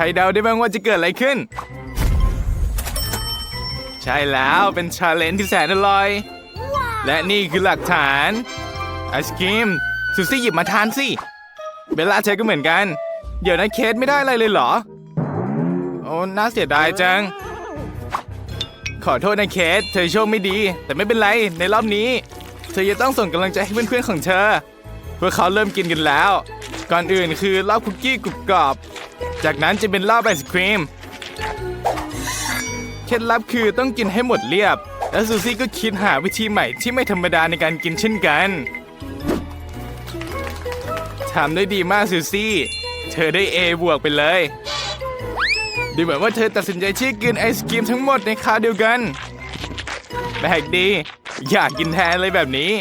ใครเดาได้บ้างว่าจะเกิดอะไรขึ้น ใช่แล้วเป็นชาเลนจ์ที่แสนอร่อย และนี่คือหลักฐานไอศครีมซูซี่หยิบมาทานสิเบลล่าเธอก็เหมือนกัน เดี๋ยวนะเคสไม่ได้อะไรเลยเหรอ โอ้น่าเสียดายจัง ขอโทษนะเคสเธอโชคไม่ดี แต่ไม่เป็นไรในรอบนี้ เธอจะต้องส่งกำลังใจให้เพื่อนๆของเธอเพื่อเขาเริ่มกินกันแล้ว ก่อนอื่นคือรอบคุกกี้กรุบกรอบ จากนั้นจะเป็นรอบไอศครีม เคล็ดลับคือต้องกินให้หมดเรียบ และซูซี่ก็คิดหาวิธีใหม่ที่ไม่ธรรมดาในการกินเช่นกันทำได้ดีมากซูซี่ เธอได้ A บวกไปเลย ดูเหมือนว่าเธอตัดสินใจที่กินไอศกรีมทั้งหมดในคราวเดียวกันแปลกดี อยากกินแทนเลยแบบนี้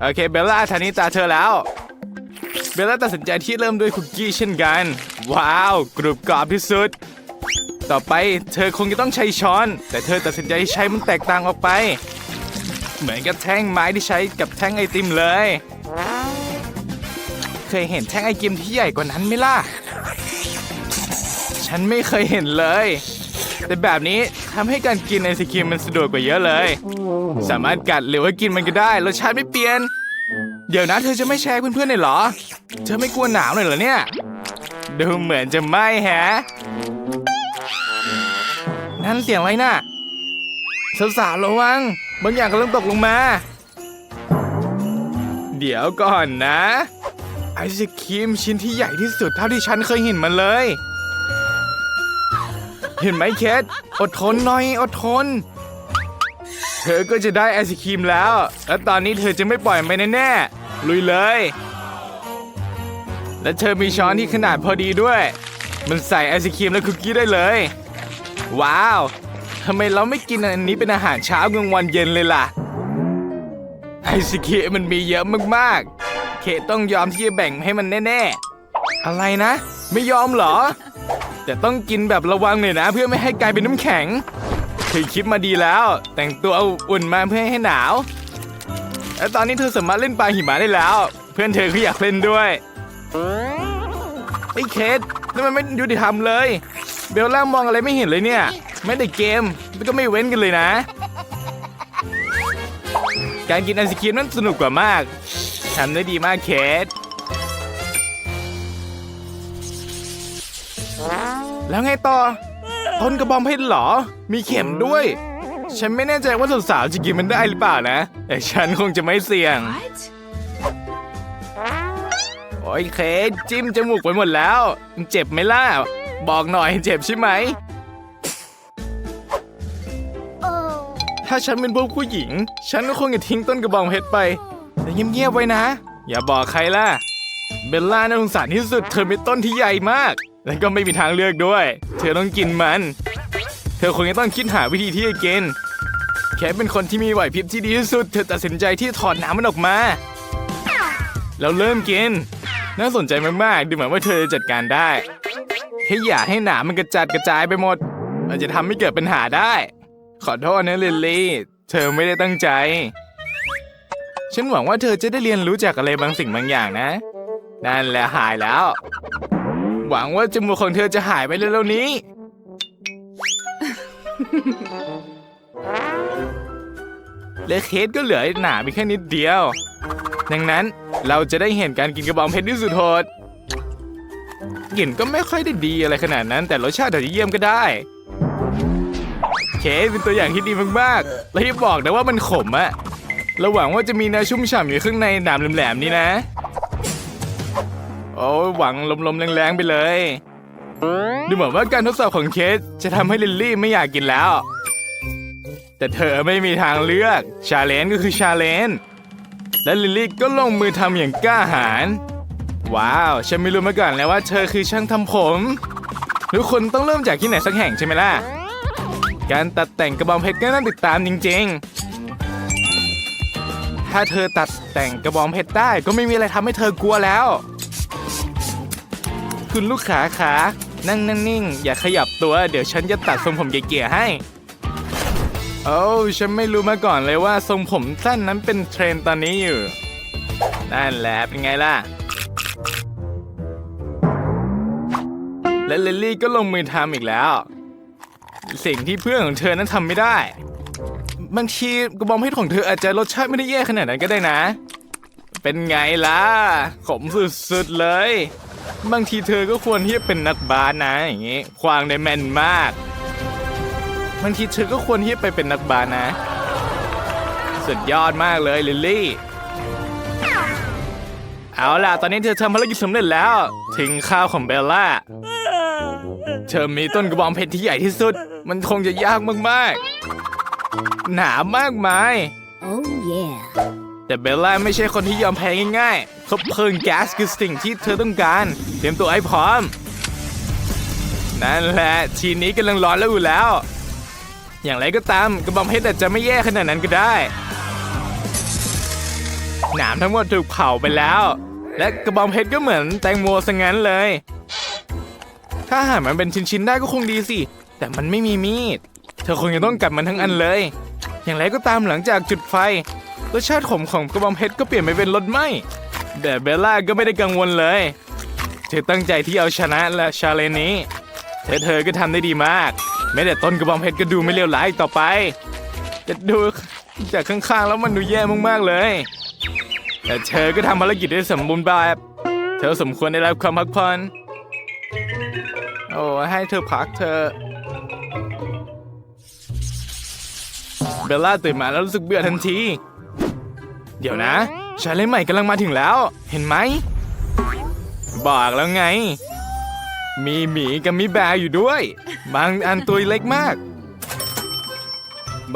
โอเคเบลล่าทานี้ตาเธอแล้ว เบลล่าตัดสินใจที่เริ่มด้วยคุกกี้เช่นกัน ว้าว กรุบกรอบที่สุด ต่อไปเธอคงจะต้องใช้ช้อน แต่เธอตัดสินใจใช้มันแตกต่างออกไป เหมือนกับแท่งไม้ที่ใช้กับแท่งไอติมเลย เคยเห็นแท่งไอติมที่ใหญ่กว่านั้นไหมล่ะ ฉันไม่เคยเห็นเลย แต่แบบนี้ทำให้การกินไอศครีมมันสะดวกกว่าเยอะเลย สามารถกัดหรือว่ากินมันก็ได้รสชาติไม่เปลี่ยนเดี๋ยวนะเธอจะไม่แชร์เพื่อนๆเลยเหรอ เธอไม่กลัวหนาวเลยเหรอเนี่ย ดูเหมือนจะไม่แฮะ นั่นเสียงอะไรน่ะสาวๆระวัง บางอย่างกำลังตกลงมา เดี๋ยวก่อนนะ ไอศครีมชิ้นที่ใหญ่ที่สุดเท่าที่ฉันเคยเห็นมันเลย เห็นไหมเคทอดทนหน่อยอดทน เธอก็จะได้ไอศครีมแล้ว และตอนนี้เธอจะไม่ปล่อยมันแน่ๆลุยเลย และเธอมีช้อนที่ขนาดพอดีด้วย มันใส่ไอศครีมและคุกกี้ได้เลย ว้าวทำไมเราไม่กินอันนี้เป็นอาหารเช้ากลางวันเย็นเลยล่ะ ไอศครีมมันมีเยอะมากๆ เคต้องยอมที่จะแบ่งให้มันแน่ๆ อะไรนะ ไม่ยอมเหรอ แต่ต้องกินแบบระวังหน่อยนะ เพื่อไม่ให้กลายเป็นน้ำแข็งเธอคิดมาดีแล้ว แต่งตัวเอาอุ่นมาเพื่อให้หนาว และตอนนี้เธอสามารถเล่นปลาหิมะได้แล้ว เพื่อนเธอก็อยากเล่นด้วย ไอ้เคสนี่มันไม่ยุติธรรมเลย เบลล่ามองอะไรไม่เห็นเลยเนี่ย ไม่ได้เกมก็ไม่เว้นกันเลยนะ การกินไอศครีมนั้นสนุกกว่ามากทำได้ดีมากเคสแล้วไงต่อต้นกระบองเพชรเหรอ มีเข็มด้วย ฉันไม่แน่ใจว่าสาวๆจะกินมันได้หรือเปล่านะ แต่ฉันคงจะไม่เสี่ยง โอ้ยเคจิ้มจมูกไปหมดแล้ว เจ็บไหมล่ะ บอกหน่อยเจ็บใช่ไหม ถ้าฉันเป็นพวกผู้หญิง ฉันก็คงจะทิ้งต้นกระบองเพชรไป แต่เงียบๆไว้นะ อย่าบอกใครล่ะ เบลล่าน่าสงสารที่สุด เธอมีต้นที่ใหญ่มาก และก็ไม่มีทางเลือกด้วย เธอต้องกินมัน เธอคงจะต้องคิดหาวิธีที่จะกินแค่เป็นคนที่มีไหวพริบที่ดีที่สุด เธอตัดสินใจที่ถอดน้ำมันออกมา แล้วเริ่มกิน น่าสนใจมากๆ ดูเหมือนว่าเธอจะจัดการได้แค่อย่าให้หนามมันกระจัดกระจายไปหมด มันจะทำให้เกิดปัญหาได้ ขอโทษนะลิลลี่ เธอไม่ได้ตั้งใจ ฉันหวังว่าเธอจะได้เรียนรู้จากอะไรบางสิ่งบางอย่างนะ นั่นแหละหายแล้ว หวังว่าจมูกของเธอจะหายไปเร็วๆนี้ และเคสก็เหลือหนาไปแค่นิดเดียว ดังนั้น เราจะได้เห็นการกินกระบองเพชรที่สุดโหดกลิ่นก็ไม่ค่อยได้ดีอะไรขนาดนั้น แต่รสชาติอาจจะเยี่ยมก็ได้เคเป็นตัวอย่างที่ดีมากๆและที่บอกนะว่ามันขมอะราหวังว่าจะมีเนื้อชุ่มฉ่ำอยู่ข้างในหนามแหลมๆนี้นะ โอ้หวังลมๆแรงๆไปเลย ดูเหมือนว่าการทดสอบของเคสจะทำให้ลิลลี่ไม่อยากกินแล้ว แต่เธอไม่มีทางเลือก ชาเลนก็คือชาเลน และลิลลี่ก็ลงมือทำอย่างกล้าหาญ ว้าว ฉันไม่รู้มาก่อนเลยว่าเธอคือช่างทำผม ทุกคนต้องเริ่มจากที่ไหนสักแห่งใช่ไหมล่ะ การตัดแต่งกระบองเพชรก็น่าติดตามจริงๆ ถ้าเธอตัดแต่งกระบองเพชรได้ก็ไม่มีอะไรทำให้เธอกลัวแล้ว คุณลูกขาขา นั่งนิ่งๆอย่าขยับตัว เดี๋ยวฉันจะตัดทรงผมเก๋ๆให้ โอ้ฉันไม่รู้มาก่อนเลยว่าทรงผมสั้นนั้นเป็นเทรนตอนนี้อยู่ นั่นแหละเป็นไงล่ะ และลิลลี่ก็ลงมือทำอีกแล้ว สิ่งที่เพื่อนของเธอนั้นทำไม่ได้ บางทีกระบองเพชรของเธออาจจะรสชาติไม่ได้แย่ขนาดนั้นก็ได้นะ เป็นไงล่ะ ขมสุดๆเลย บางทีเธอก็ควรที่จะเป็นนักบาสนะอย่างงี้ ควางได้แม่นมาก บางทีเธอก็ควรที่จะไปเป็นนักบาสนะ สุดยอดมากเลยลิลลี่ เอาล่ะ ตอนนี้เธอทำภารกิจสำเร็จแล้ว ถึงข้าวของเบลล่า เธอมีต้นกระบองเพชรที่ใหญ่ที่สุด มันคงจะยากมากๆ หนามากมาย Oh yeah. แต่เบลล่าไม่ใช่คนที่ยอมแพ้ง่ายๆเขาเพลิงแก๊สคือสิ่งที่เธอต้องการ เตรียมตัวให้พร้อม นั่นแหละ ทีนี้กำลังร้อนแล้วอยู่แล้ว อย่างไรก็ตามกระบองเพชรอาจจะไม่แย่ขนาดนั้นก็ได้ หนามทั้งหมดถูกเผาไปแล้ว และกระบองเพชรก็เหมือนแตงโมซะงั้นเลย ถ้าหามันเป็นชิ้นๆได้ก็คงดีสิ แต่มันไม่มีมีด เธอคงจะต้องกัดมันทั้งอันเลย อย่างไรก็ตามหลังจากจุดไฟรสชาติขมของกระบองเพชรก็เปลี่ยนไปเป็นรสไหมแต่เบลล่าก็ไม่ได้กังวลเลยเธอตั้งใจที่เอาชนะและชาเลนนี้เธอเธอก็ทำได้ดีมาก แม้แต่ต้นกระบองเพชรก็ดูไม่เลวร้ายอีกต่อไปแต่ดูจากข้างๆแล้วมันดูแย่มากๆเลย แต่เธอก็ทำภารกิจได้สมบูรณ์แบบ เธอสมควรได้รับความพักผ่อน โอ้ให้เธอพักเธอเบลล่าตื่นมาแล้วรู้สึกเบื่อทันที เดี๋ยวนะชาเลนใหม่กำลังมาถึงแล้ว เห็นไหม บอกแล้วไง มีหมีกับมีแบร์อยู่ด้วย บางอันตัวเล็กมาก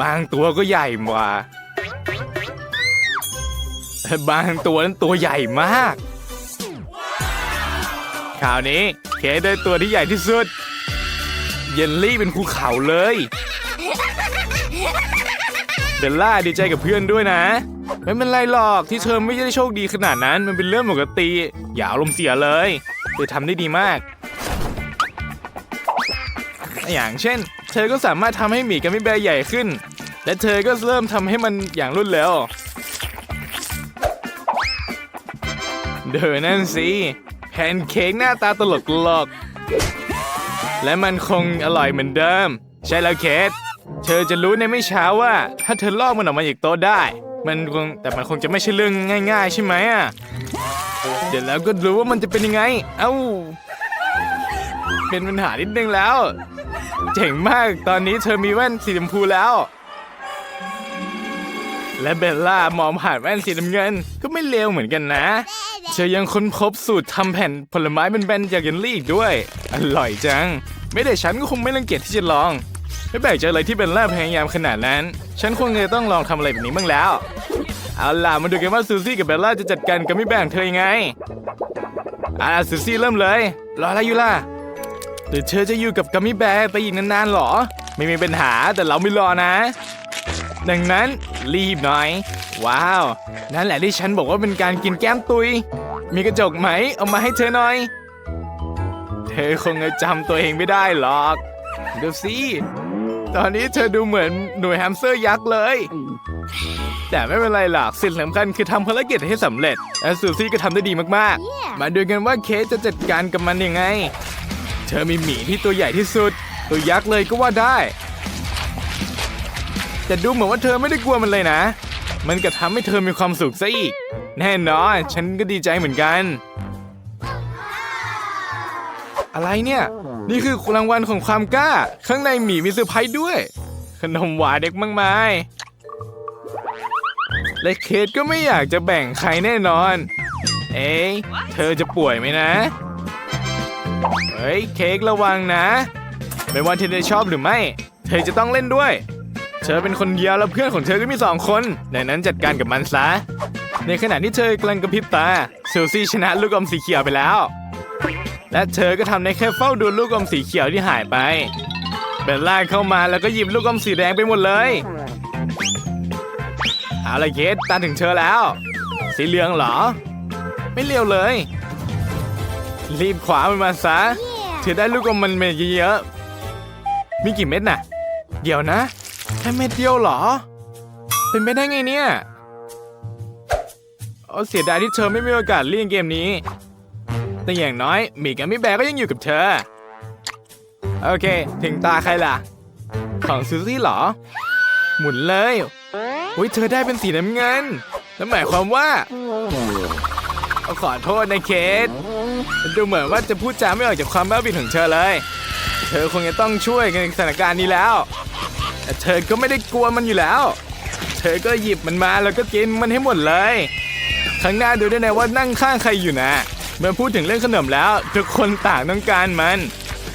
บางตัวก็ใหญ่กว่า บางตัวนั้นตัวใหญ่มากคราวนี้เคได้ตัวที่ใหญ่ที่สุด เยลลี่เป็นภูเขาเลยเบลล่าดีใจกับเพื่อนด้วยนะ ไม่เป็นไรหรอกที่เธอไม่ได้โชคดีขนาดนั้นมันเป็นเรื่องปกติ อย่าอารมณ์เสียเลยเธอทำได้ดีมาก อย่างเช่น เธอก็สามารถทำให้หมีกับมิแบร์ใหญ่ขึ้น และเธอก็เริ่มทำให้มันอย่างรวดเร็วเดอนั่นสิแพนเค้กหน้าตาตลกหลอกๆและมันคงอร่อยเหมือนเดิม ใช่แล้วเคทเธอจะรู้ในไม่ช้าว่า ถ้าเธอลอกมันออกมาจากโต๊ะได้ มันคงแต่มันคงจะไม่ใช่เรื่องง่าย ๆ ใช่ไหมอะเดี๋ยวแล้วก็รู้ว่ามันจะเป็นยังไง เอ้า เป็นปัญหานิดนึงแล้ว เจ๋งมากตอนนี้เธอมีแว่นสีชมพูแล้ว และเบลล่ามองผ่านแว่นสีน้ำเงินก็ไม่เลวเหมือนกันนะ เธอยังค้นพบสูตรทำแผ่นผลไม้เป็นแบนจากเยลลี่อีกด้วย อร่อยจัง ไม่ได้ฉันก็คงไม่รังเกียจที่จะลอง ไม่แปลกใจเลยที่เบลล่าพยายามขนาดนั้น ฉันคงจะต้องลองทำอะไรแบบนี้บ้างแล้ว เอาล่ะมาดูกันว่าซูซี่กับเบลล่าจะจัดการกับมิแบงเธอยังไงอาล่ะซูซี่เริ่มเลย รออะไรอยู่ล่ะ หรือเธอจะอยู่กับกัมมี่แบร์ไปอีกนานๆหรอ ไม่มีปัญหาแต่เราไม่รอนะ ดังนั้นรีบหน่อย ว้าว นั่นแหละที่ฉันบอกว่าเป็นการกินแก้มตุย มีกระจกไหม เอามาให้เธอหน่อย เธอคงจะจำตัวเองไม่ได้หรอกดูสิตอนนี้เธอดูเหมือนหน่วยแฮมสเตอร์ยักษ์เลย แต่ไม่เป็นไรหรอกสิ่งสำคัญคือทำภารกิจให้สำเร็จและซูซี่ก็ทำได้ดีมากๆ มาดูกันว่าเคสจะจัดการกับมันยังไง ธอมีหมีที่ตัวใหญ่ที่สุด ตัวยักษ์เลยก็ว่าได้ แต่ดูเหมือนว่าเธอไม่ได้กลัวมันเลยนะ มันก็ทำให้เธอมีความสุขซะอีก แน่นอนฉันก็ดีใจเหมือนกัน อะไรเนี่ย นี่คือรางวัลของความกล้า ข้างในหมีมีเซอร์ไพรส์ด้วย ขนมหวานเด็กมากมาย และเคทก็ไม่อยากจะแบ่งใครแน่นอน เอ๊ะเธอจะป่วยไหมนะ เฮ้ยเค้กระวังนะ ไม่ว่าเธอจะชอบหรือไม่ เธอจะต้องเล่นด้วย เธอเป็นคนเดียวแล้วเพื่อนของเธอก็มีสองคนดังนั้นจัดการกับมันซะ ในขณะที่เธอกำลังกระพริบตาซูซี่ชนะลูกอมสีเขียวไปแล้ว และเธอก็ทำได้แค่เฝ้าดูลูกอมสีเขียวที่หายไปเบลล่าเข้ามาแล้วก็หยิบลูกอมสีแดงไปหมดเลยเอาละเคสตาถึงเธอแล้ว สีเหลืองเหรอ ไม่เลียวเลย รีบขวามันมาซะ เธอได้ลูกอมมันมาเยอะๆมีกี่เม็ดน่ะ เดี๋ยวนะ แค่เม็ดเดียวเหรอ เป็นไปได้ไงเนี่ยเอาเสียดายที่เธอไม่มีโอกาสเล่นเกมนี้ แต่อย่างน้อยหมีกับมิแบร์ก็ยังอยู่กับเธอ โอเค ถึงตาใครล่ะ ของซูซี่เหรอ หมุนเลยอุ้ยเธอได้เป็นสีน้ำเงินนั่นหมายความว่าเอาขอโทษนะเคส ดูเหมือนว่าจะพูดจาไม่ออกจากความบ้าบินของเธอเลย เธอคงจะต้องช่วยในสถานการณ์นี้แล้วแต่เธอก็ไม่ได้กลัวมันอยู่แล้ว เธอก็หยิบมันมาแล้วก็กินมันให้หมดเลยข้างหน้าดูได้วยนะว่านั่งข้างใครอยู่นะ เมื่อพูดถึงเรื่องขนมแล้ว ทุกคนต่างต้องการมัน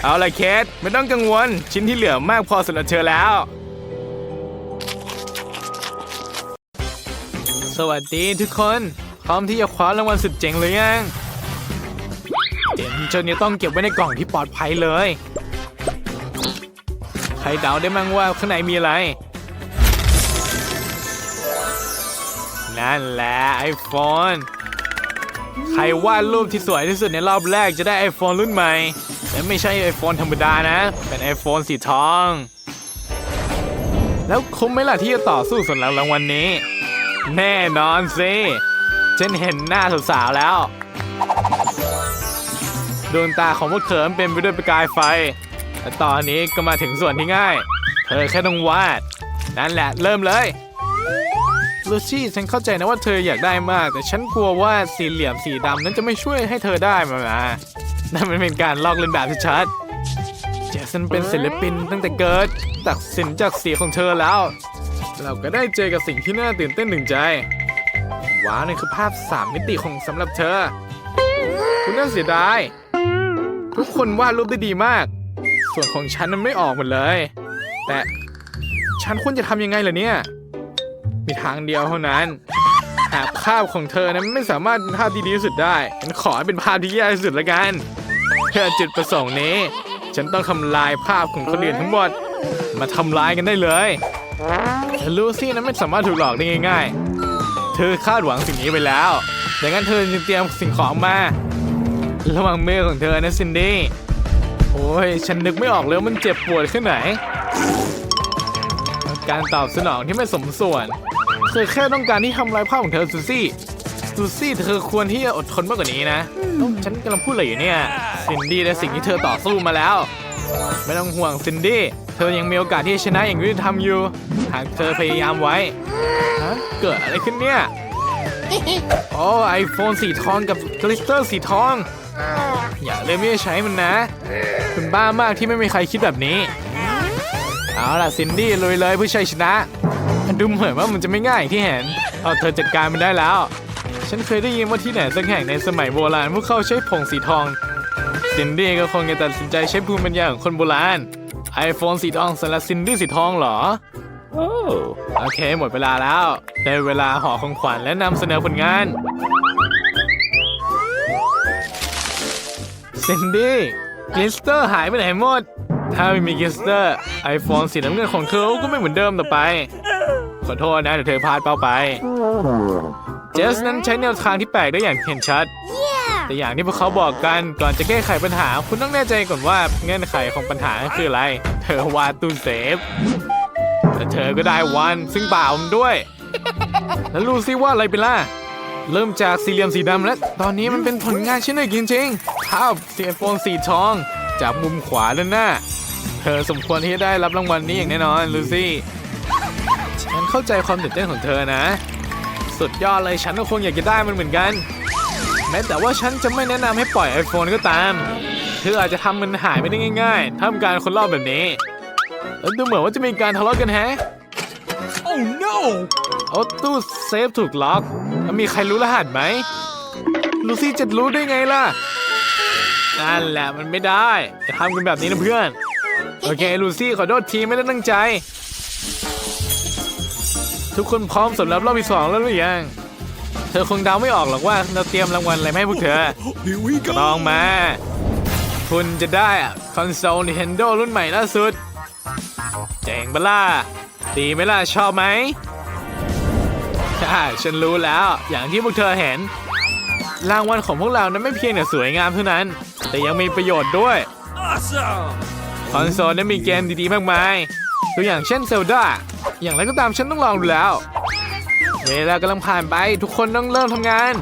เอาละเคสไม่ต้องกังวล ชิ้นที่เหลือมากพอสำหรับเธอแล้ว สวัสดีทุกคน พร้อมที่จะคว้ารางวัลสุดเจ๋งเลยยัง เจ๋งจนจะต้องเก็บไว้ในกล่องที่ปลอดภัยเลย ใครเดาได้มั้งว่าข้างในมีอะไร นั่นแหละ iPhone ใครวาดรูปที่สวยที่สุดในรอบแรกจะได้ iPhone รุ่นใหม่และไม่ใช่ iPhone ธรรมดานะ เป็น iPhone สีทอง แล้วคุ้มไหมล่ะที่จะต่อสู้สำหรับรางวัลนนี้ แน่นอนสิฉันเห็นหน้าสาวๆแล้ว ดวงตาของพวกเธอเป็นไปด้วยประกายไฟและตอนนี้ก็มาถึงส่วนที่ง่าย เธอแค่ต้องวาด นั่นแหละเริ่มเลยลูชี่ฉันเข้าใจนะว่าเธออยากได้มาก แต่ฉันกลัวว่าสีเหลี่ยมสีดำนั้นจะไม่ช่วยให้เธอได้มานะนั่นมันเป็นการลอกเลียนแบบที่ชัดเจสันเป็นศิลปินตั้งแต่เกิด ตัดสินจากสีของเธอแล้ว เราก็ได้เจอกับสิ่งที่น่าตื่นเต้นหนึ่งใจ ว้าวนี่คือภาพสามมิติของสำหรับเธอ คุณน่าเสียดาย ทุกคนวาดรูปได้ดีมาก ส่วนของฉันนั้นไม่ออกหมดเลย แต่ฉันควรจะทำยังไงล่ะเนี่ย มีทางเดียวเท่านั้น หากภาพของเธอนั้นไม่สามารถเป็นภาพที่ดีที่สุดได้ฉันขอให้เป็นภาพที่แย่ที่สุดละกันเพื่อจุดประสงค์นี้ ฉันต้องทำลายภาพของคนอื่นทั้งหมด มาทำลายกันได้เลยแต่ลูซี่นั้นไม่สามารถถูกหลอกได้ง่าย ๆ เธอคาดหวังสิ่งนี้ไปแล้ว ดังนั้นเธอจึงเตรียมสิ่งของมา ระหว่างมือของเธอนะซินดี้ โอ้ย ฉันนึกไม่ออกเลยว่ามันเจ็บปวดแค่ไหน การตอบสนองที่ไม่สมส่วนเธอแค่ต้องการที่ทำลายภาพของเธอซูซี่ ซูซี่เธอควรที่จะอดทนมากกว่านี้นะฉันกำลังพูดอะไรอยู่เนี่ย ซินดี้และสิ่งที่เธอต่อสู้มาแล้ว ไม่ต้องห่วงซินดี้ เธอยังมีโอกาสที่จะชนะอย่างยุติธรรมอยู่ หากเธอพยายามไว้ฮะเกิดอะไรขึ้นเนี่ย โอ้ไอโฟนสีทองกับกลิสเตอร์สีทอง อย่าเลยไม่ได้ใช้มันนะ คุณบ้ามากที่ไม่มีใครคิดแบบนี้ เอาล่ะซินดี้ลุยเลยเพื่อชัยชนะมันดูเหมือนว่ามันจะไม่ง่ายอย่างที่เห็นเอาเธอจัดการมันได้แล้ว ฉันเคยได้ยินว่าที่ไหนสักแห่งในสมัยโบราณพวกเขาใช้ผงสีทอง ซินดี้ก็คงจะตัดสินใจใช้ภูมิปัญญาของคนโบราณ iPhone สีทองสำหรับซินดี้สีทองเหรอโอ้โอเคหมดเวลาแล้ว ได้เวลาห่อของขวัญและนำเสนอผลงาน ซินดี้กิสเตอร์หายไปไหนหมด ถ้าไม่มีกิสเตอร์ iPhone สีน้ำเงินของเธอก็ไม่เหมือนเดิมต่อไป ขอโทษนะเดี๋ยวเธอพลาดเป้าไป เจสนั้นใช้แนวทางที่แปลกได้อย่างเห็นชัด แต่อย่างที่พวกเขาบอกกันก่อนจะแก้ไขปัญหา คุณต้องแน่ใจก่อนว่าเงื่อนไขของปัญหาคืออะไร เธอวาดตู้เซฟแต่เธอก็ได้วันซึ่งเปล่ามันด้วย แล้วรู้ซิว่าอะไรเป็นล่ะ เริ่มจากสี่เหลี่ยมสีดำและ ตอนนี้มันเป็นผลงานชิ้นหนึ่งจริงๆภาพสีไอโฟนสีทอง จากมุมขวาด้านหน้า เธอสมควรที่จะได้รับรางวัลนี้อย่างแน่นอนลูซี่ฉันเข้าใจความตื่นเต้นของเธอนะ สุดยอดเลยฉันก็คงอยากจะได้มันเหมือนกัน แม้แต่ว่าฉันจะไม่แนะนำให้ปล่อย iPhone ก็ตาม เธออาจจะทำมันหายไม่ได้ง่ายๆทำการคนรอบแบบนี้แล้วดูเหมือนว่าจะมีการทะเลาะกันแฮะ Oh no! เอาตู้เซฟถูกล็อก แล้วมีใครรู้รหัสไหม ลูซี่จะรู้ได้ไงล่ะ นั่นแหละมันไม่ได้จะทำกันแบบนี้นะเพื่อน โอเค ลูซี่ขอโทษทีไม่ได้ตั้งใจ ทุกคนพร้อมสำหรับรอบที่สองแล้วหรือยัง เธอคงเดาไม่ออกหรอกว่าเราเตรียมรางวัลอะไรมาให้พวกเธอ Here we go! ลองมา คุณจะได้คอนโซล Nintendo รุ่นใหม่ล่าสุด เจ๋งปะล่ะดีไหมล่ะชอบไหมใช่ฉันรู้แล้ว อย่างที่พวกเธอเห็น รางวัลของพวกเรานั้นไม่เพียงแต่สวยงามเท่านั้น แต่ยังมีประโยชน์ด้วย Awesome! คอนโซลนั้นมีเกมดีๆมากมาย ตัวอย่างเช่นเซลดาอย่างไรก็ตามฉันต้องลองดูแล้ว เวลากำลังผ่านไปทุกคนต้องเริ่มทำงาน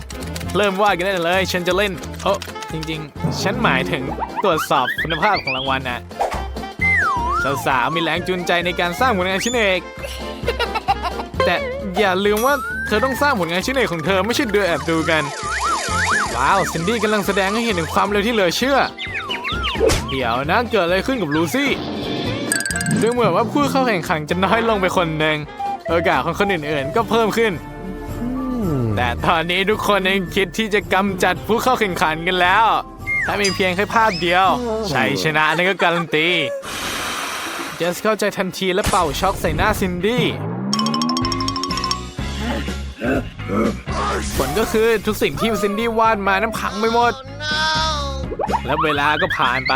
เริ่มวาดกันได้เลย ฉันจะเล่นโอ้จริงๆ ฉันหมายถึงตรวจสอบคุณภาพของรางวัลนะสาวๆมีแรงจูงใจในการสร้างผลงานชิ้นเอกแต่อย่าลืมว่า เธอต้องสร้างผลงานชิ้นเอกของเธอไม่ใช่เดือแอบดูกัน ว้าวซินดี้กำลังแสดงให้เห็นถึงความเร็วที่เหลือเชื่อ เดี๋ยวนะเกิดอะไรขึ้นกับลูซี่ดูเหมือนว่าผู้เข้าแข่งขันจะน้อยลงไปคนหนึ่งโอกาสของคนอื่นๆ ก็เพิ่มขึ้น แต่ตอนนี้ทุกคนยังคิดที่จะกำจัดผู้เข้าแข่งขันกันแล้ว ถ้ามีเพียงแค่ภาพเดียวชัยชนะนั่นก็การันตีเจสเข้าใจทันทีและเป่าช็อกใส่หน้าซินดี้ ผลก็คือทุกสิ่งที่ซินดี้วาดมานั้นพังไปหมด และเวลาก็ผ่านไป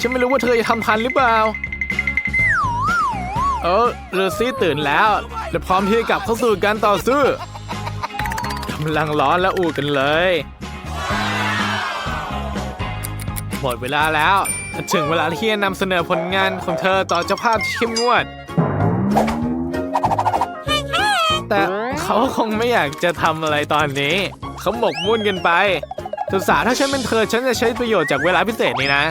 ฉันไม่รู้ว่าเธอจะทำทันหรือเปล่า เออลูซี่ตื่นแล้ว และพร้อมที่จะกลับเข้าสู่การต่อสู้กำลังร้อนและอู่กันเลย หมดเวลาแล้ว ถึงเวลาที่จะนำเสนอผลงานของเธอต่อเจ้าภาพที่เข้มงวด เขาคงไม่อยากจะทำอะไรตอนนี้ เขาหมกมุ่นกันไปสุสาวถ้าฉันเป็นเธอฉันจะใช้ประโยชน์จากเวลาพิเศษนี้นะ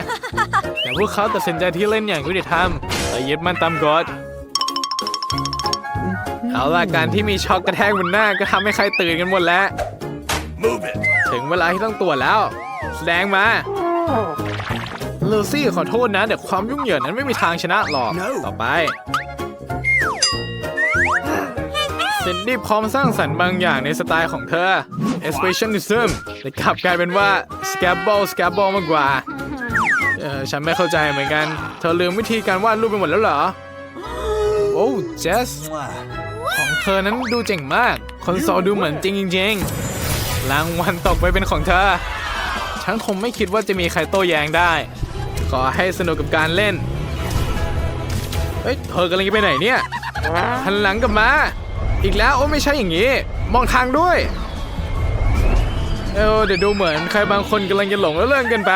แต่พวกเขาตัดสินใจที่เล่นอย่างยุติธรรมและยึดมั่นตามกฎเอาล่ะการที่มีช็อกกระแทกบนหน้าก็ทำให้ใครตื่นกันหมดแล้ว Move it. ถึงเวลาที่ต้องตรวจแล้ว แสดงมาลูซี่ขอโทษนะแต่ความยุ่งเหยิงนั้นไม่มีทางชนะหรอก No ต่อไป ซินดี้พร้อมสร้างสรรค์บางอย่างในสไตล์ของเธอ expressionism แต่กลับกลายเป็นว่า scabble scabble มากกว่า เออฉันไม่เข้าใจเหมือนกัน เธอลืมวิธีการวาดรูปไปหมดแล้วเหรอ โอ้เจสของเธอนั้นดูเจ๋งมาก คอนโซลดูเหมือนจริงจริงรางวัลตกไปเป็นของเธอ ฉันคงไม่คิดว่าจะมีใครโต้แย้งได้ ขอให้สนุกกับการเล่น เฮ้ย เธอกำลังจะไปไหนเนี่ยหันหลังกลับมา อีกแล้วโอ้ไม่ใช่อย่างนี้ มองทางด้วย เออเดี๋ยวดูเหมือนใครบางคนกำลังจะหลงแล้วเลิกกันไป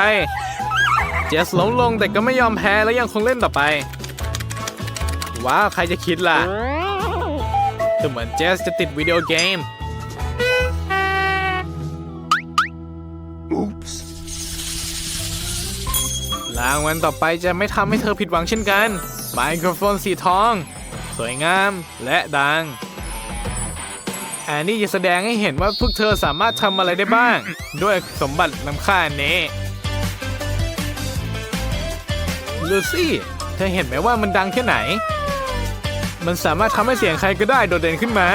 เจสหลงลงแต่ก็ไม่ยอมแพ้และยังคงเล่นต่อไป ว้าวใครจะคิดล่ะดูเหมือนเจสจะติดวิดีโอเกม Oops. รางวัลต่อไปจะไม่ทำให้เธอผิดหวังเช่นกัน ไมโครโฟนสีทอง สวยงามและดังแอนนี่จะแสดงให้เห็นว่าพวกเธอสามารถทำอะไรได้บ้าง ด้วยสมบัติล้ำค่านี้ลูซี่ เธอเห็นไหมว่ามันดังแค่ไหน มันสามารถทำให้เสียงใครก็ได้โดดเด่นขึ้นมา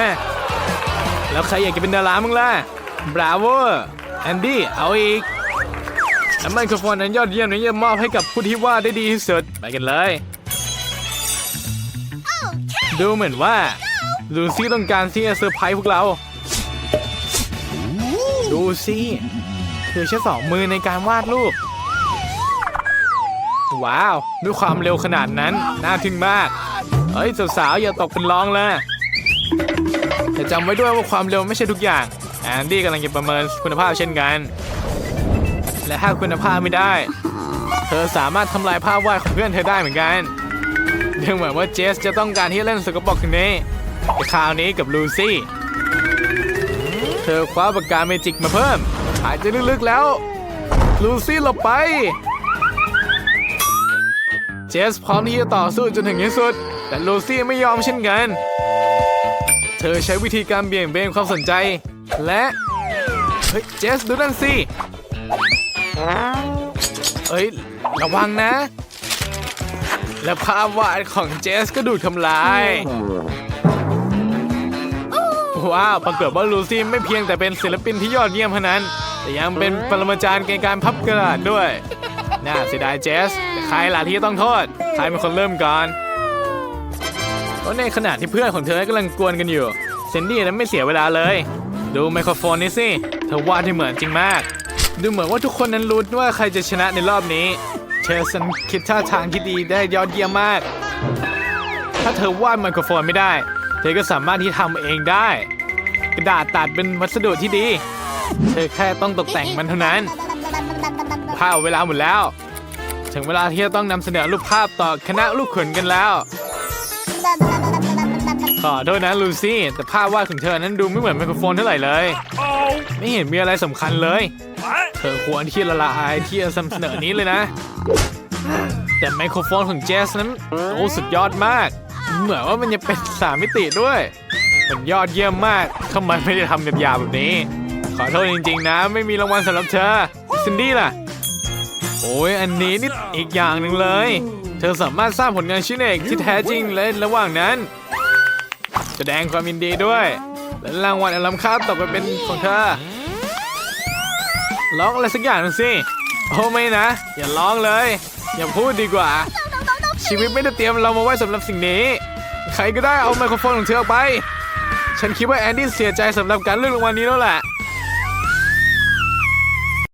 แล้วใครอยากจะเป็นดารามึงล่ะ บราโวแอนดี้ เอาอีกและไมโครโฟนนั้นยอดเยี่ยมนี้จะมอบให้กับผู้ที่วาดได้ดีที่สุด ไปกันเลย ดูเหมือนว่า ลูซี่ต้องการที่จะเซอร์ไพรส์พวกเรา ดูสิเธอใช้สองมือในการวาดรูป ว้าว ด้วยความเร็วขนาดนั้น น่าทึ่งมาก เฮ้ย สาวๆ อย่าตกเป็นรองเลยแต่จำไว้ด้วยว่าความเร็วไม่ใช่ทุกอย่าง แอนดี้กำลังจะประเมินคุณภาพเช่นกัน และถ้าคุณภาพไม่ได้ เธอสามารถทำลายภาพวาดของเพื่อนเธอได้เหมือนกันดูเหมือนว่าเจสจะต้องการที่จะเล่นสกปรกคนี้ แต่คราวนี้กับลูซี่ เธอคว้าปากกาเมจิกมาเพิ่ม หายใจลึกๆแล้ว ลูซี่หลบไป เจสพร้อมที่จะต่อสู้จนถึงที่สุด แต่ลูซี่ไม่ยอมเช่นกัน เธอใช้วิธีการเบี่ยงเบนความสนใจ และเฮ้ยเจสดูนั่นสิเอ้ย ระวังนะ และภาพวาดของเจสก็ดูกทำลาย ว้าวปรากฏว่าลูซี่ไม่เพียงแต่เป็นศิลปินที่ยอดเยี่ยมเท่านั้น แต่ยังเป็นปรมาจารย์ในการพับกระดาษด้วย น่าเสียดายเจสแต่ใครล่ะที่ต้องโทษ ใครเป็นคนเริ่มก่อนเพราะในขณะที่เพื่อนของเธอกำลังกวนกันอยู่ เซนดี้นั้นไม่เสียเวลาเลย ดูไมโครโฟนนี้สิ เธอวาดให้เหมือนจริงมาก ดูเหมือนว่าทุกคนนั้นรู้ว่าใครจะชนะในรอบนี้ เชลสันคิดท่าทางที่ดีได้ยอดเยี่ยมมาก ถ้าเธอวาดไมโครโฟนไม่ได้ เธอก็สามารถที่ทำเองได้ กระดาษตัดเป็นวัสดุที่ดี เธอแค่ต้องตกแต่งมันเท่านั้นภาพเวลาหมดแล้ว ถึงเวลาที่จะต้องนำเสนอรูปภาพต่อคณะลูกขุนกันแล้วขอโทษนะลูซี่แต่ภาพวาดของเธอนั้นดูไม่เหมือนไมโครโฟนเท่าไหร่เลย ไม่เห็นมีอะไรสำคัญเลย เธอควรที่ละลายที่จะนำเสนอนี้เลยนะ แต่ไมโครโฟนของเจสนั้นโอ้สุดยอดมาก เหมือนว่ามันจะเป็นสามมิติด้วย มันยอดเยี่ยมมากทำไมไม่ได้ทำหยาบๆแบบนี้ ขอโทษจริงๆนะ ไม่มีรางวัลสำหรับเธอซินดี้ล่ะ โอ้ยอันนี้นี่อีกอย่างหนึ่งเลย เธอสามารถสร้างผลงานชิ้นเอกที่แท้จริงและระหว่างนั้น แสดงความยินดีด้วย และรางวัลอันล้ำค่าตกไปเป็นของเธอร้องอะไรสักอย่างหนึ่งสิโอ้ไม่นะ อย่าร้องเลย อย่าพูดดีกว่า ชีวิตไม่ได้เตรียมเรามาไว้สำหรับสิ่งนี้ ใครก็ได้เอาไมโครโฟนของเธอออกไป ฉันคิดว่าแอนดี้เสียใจสำหรับการเลือกรางวัลนี้แล้วแหละ